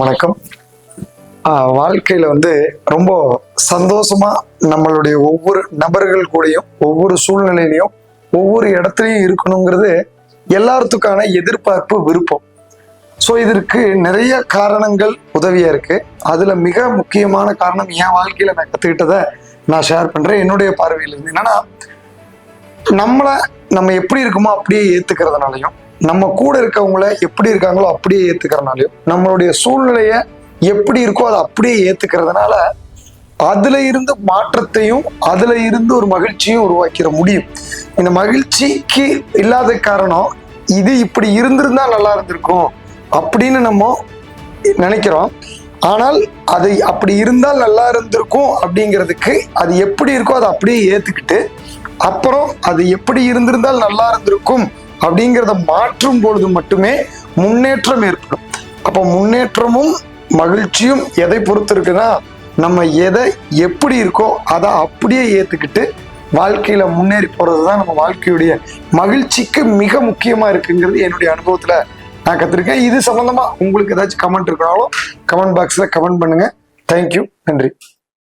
வணக்கம். வாழ்க்கையில் வாழ்க்கையில வந்து ரொம்ப சந்தோஷமா நம்மளுடைய ஒவ்வொரு நபர்கள் கூடயும் ஒவ்வொரு சூழ்நிலையிலையும் ஒவ்வொரு இடத்துலையும் இருக்கணுங்கிறது எல்லாத்துக்கான எதிர்பார்ப்பு விருப்பம். ஸோ இதற்கு நிறைய காரணங்கள் உதவியா இருக்கு. அதுல மிக முக்கியமான காரணம் என் வாழ்க்கையில நான் கத்துக்கிட்டதை நான் ஷேர் பண்றேன். என்னுடைய பார்வையில் இருந்து என்னன்னா நம்மளை நம்ம எப்படி இருக்கோமோ அப்படியே ஏத்துக்கிறதுனாலையும் நம்ம கூட இருக்கவங்கள எப்படி இருக்காங்களோ அப்படியே ஏத்துக்கிறதுனாலையும் நம்மளுடைய சூழ்நிலைய எப்படி இருக்கோ அதை அப்படியே ஏத்துக்கிறதுனால அதுல இருந்து மாற்றத்தையும் அதுல இருந்து ஒரு மகிழ்ச்சியும் உருவாக்கிட முடியும். இந்த மகிழ்ச்சிக்கு இல்லாத காரணம் இது இப்படி இருந்திருந்தா நல்லா இருந்திருக்கும் அப்படின்னு நம்ம நினைக்கிறோம். ஆனால் அது அப்படி இருந்தால் நல்லா இருந்திருக்கும் அப்படிங்கிறதுக்கு அது எப்படி இருக்கோ அதை அப்படியே ஏத்துக்கிட்டு அப்புறம் அது எப்படி இருந்திருந்தால் நல்லா இருந்திருக்கும் அப்படிங்கிறத மாற்றும் பொழுது மட்டுமே முன்னேற்றம் ஏற்படும். அப்போ முன்னேற்றமும் மகிழ்ச்சியும் எதை பொறுத்து இருக்குன்னா நம்ம எதை எப்படி இருக்கோ அதை அப்படியே ஏத்துக்கிட்டு வாழ்க்கையில முன்னேறி போறது தான் நம்ம வாழ்க்கையுடைய மகிழ்ச்சிக்கு மிக முக்கியமா இருக்குங்கிறது என்னுடைய அனுபவத்துல நான் கத்திருக்கேன். இது சம்பந்தமா உங்களுக்கு ஏதாச்சும் கமெண்ட் இருக்கனாலும் கமெண்ட் பாக்ஸ்ல கமெண்ட் பண்ணுங்க. தேங்க்யூ நன்றி.